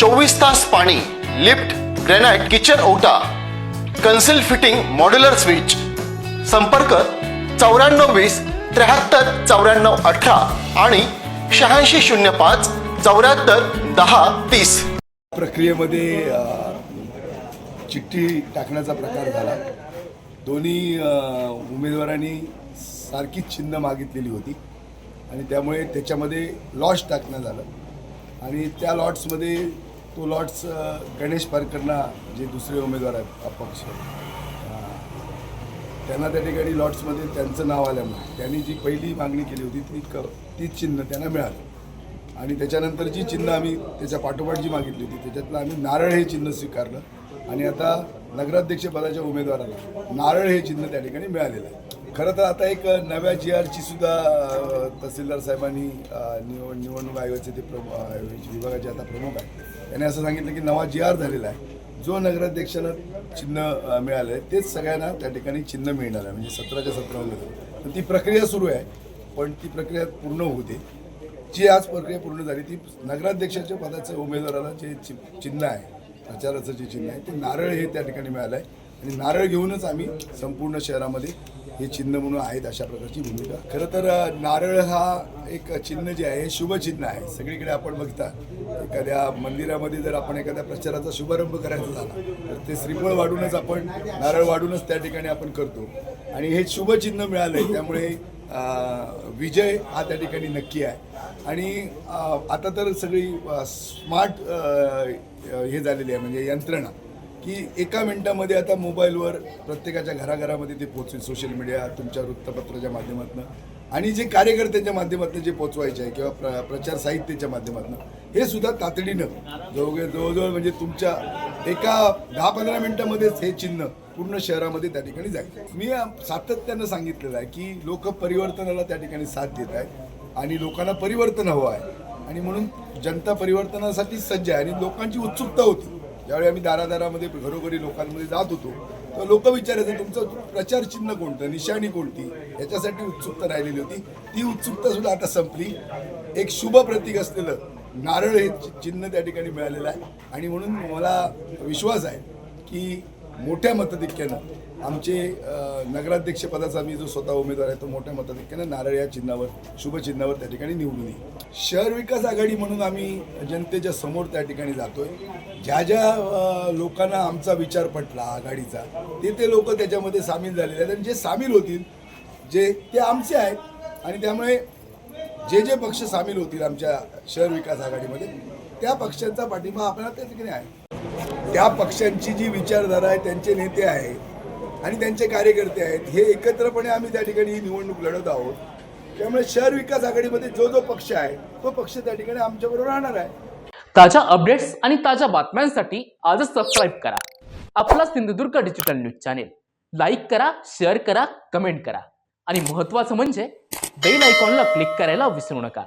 चोवीस तास पाणी लिफ्ट ग्रेनाइट किचन ओटा कन्सिल फिटिंग मॉड्युलर स्विच. संपर्क चौऱ्याण्णव वीस त्र्याहत्तर चौऱ्याण्णव अठरा आणि शहाऐंशी शून्य पाच चौऱ्याहत्तर दहा तीस. प्रक्रियेमध्ये चिठ्ठी टाकण्याचा प्रकार झाला. दोन्ही उमेदवारांनी सारखीच चिन्ह मागितलेली होती आणि त्यामुळे त्याच्यामध्ये लॉट्स टाकण्यात झालं आणि त्या लॉट्समध्ये तो लॉट्स गणेश पारकरना जे दुसरे उमेदवार आहेत अपक्ष. त्यांना त्या ठिकाणी लॉट्समध्ये त्यांचं नाव आल्यामुळे त्यांनी जी पहिली मागणी केली होती ती क तीच चिन्ह त्यांना मिळालं. आणि त्याच्यानंतर जी चिन्ह आम्ही त्याच्या पाठोपाठ जी मागितली होती त्याच्यातलं आम्ही नारळ हे चिन्ह स्वीकारलं. आणि आता नगराध्यक्षपदाच्या उमेदवाराला नारळ हे चिन्ह त्या ठिकाणी मिळालेलं आहे. खरं तर आता एक नव्या जी आरची सुद्धा तहसीलदार साहेबांनी निवड निवडणूक आयोगाचे ते प्रमुख विभागाचे आता प्रमुख आहेत. त्यांनी असं सांगितलं की नवा जी आर झालेला आहे. जो नगराध्यक्षाला चिन्ह मिळालं आहे तेच सगळ्यांना त्या ठिकाणी चिन्ह मिळणार आहे. म्हणजे सतराच्या सत्रामध्ये तर ती प्रक्रिया सुरू आहे पण ती प्रक्रिया पूर्ण होते जी आज प्रक्रिया पूर्ण झाली ती नगराध्यक्षाच्या पदाच्या उमेदवाराला जे चि- चिन्ह आहे प्रचाराचं जे चिन्ह आहे ते नारळ हे त्या ठिकाणी मिळालं आहे आणि नारळ घेऊनच आम्ही संपूर्ण शहरामध्ये हे चिन्ह म्हणून आहेत अशा प्रकारची भूमिका. खरं तर नारळ हा एक चिन्ह जे आहे हे शुभचिन्ह आहे. सगळीकडे आपण बघता एखाद्या मंदिरामध्ये जर आपण एखाद्या प्रचाराचा शुभारंभ करायचा झाला तर ते श्रीफळ वाढूनच आपण नारळ वाढूनच त्या ठिकाणी आपण करतो. आणि हे शुभचिन्ह मिळालं आहे त्यामुळे विजय हा त्या ठिकाणी नक्की आहे. आणि आता तर सगळी स्मार्ट हे झालेली आहे म्हणजे यंत्रणा. की एका मिनिटामध्ये आता मोबाईलवर प्रत्येकाच्या घराघरामध्ये ते पोचवेल सोशल मीडिया तुमच्या वृत्तपत्राच्या माध्यमातून. आणि जे कार्यकर्त्यांच्या माध्यमातून जे पोचवायचे आहे किंवा प्र प्रचार साहित्याच्या माध्यमातून हे सुद्धा तातडीनं जवळ जवळजवळ म्हणजे तुमच्या एका दहा पंधरा मिनिटामध्येच हे चिन्ह पूर्ण शहरामध्ये त्या ठिकाणी जाईल. मी सातत्यानं सांगितलेलं आहे की लोक परिवर्तनाला त्या ठिकाणी साथ देत आहेत आणि लोकांना परिवर्तन हवं आहे. आणि म्हणून जनता परिवर्तनासाठी सज्ज आहे आणि लोकांची उत्सुकता होती. ज्यावेळी आम्ही दारादारामध्ये घरोघरी लोकांमध्ये जात होतो तर लोक विचारायचं तुमचं प्रचार चिन्ह कोणतं? निशाणी कोणती? याच्यासाठी उत्सुकता राहिलेली होती. ती उत्सुकता सुद्धा आता संपली. एक शुभ प्रतीक असलेलं नारळ हे चिन्ह त्या ठिकाणी मिळालेलं आहे. आणि म्हणून मला विश्वास आहे की मोठ्या मतदिक्यानं आमचे नगराध्यक्षपदाचा मी जो स्वतः उमेदवार आहे तो मोठ्या मताधिक्याने नारळ या चिन्हावर शुभचिन्हावर त्या ठिकाणी निवडून येईल. शहर विकास आघाडी म्हणून आम्ही जनतेच्या समोर त्या ठिकाणी जातोय. ज्या ज्या लोकांना आमचा विचार पटला आघाडीचा ते ते लोक त्याच्यामध्ये सामील झालेले आहेत आणि जे सामील होतील जे ते आमचे आहेत आणि त्यामुळे जे जे पक्ष सामील होतील आमच्या शहर विकास आघाडीमध्ये त्या पक्षांचा पाठिंबा आपल्याला त्या ठिकाणी आहे. त्या पक्षांची जी विचारधारा आहे त्यांचे नेते आहेत आणि त्यांचे कार्यकर्ते आहेत. हे एकत्रपणे आम्ही त्या ठिकाणी ही निवडणूक लढत आहोत. त्यामुळे शहर विकास आघाडीमध्ये जो जो पक्ष आहे तो पक्ष त्या ठिकाणी आमच्याबरोबर राहणार आहे. ताज्या अपडेट्स आणि ताज्या बातम्यांसाठी आजच सबस्क्राईब करा. आपला Sindhudurg digital news channel like करा शेअर करा कमेंट करा. आणि महत्त्वाचं म्हणजे बेल आयकॉनला क्लिक करायला विसरू नका.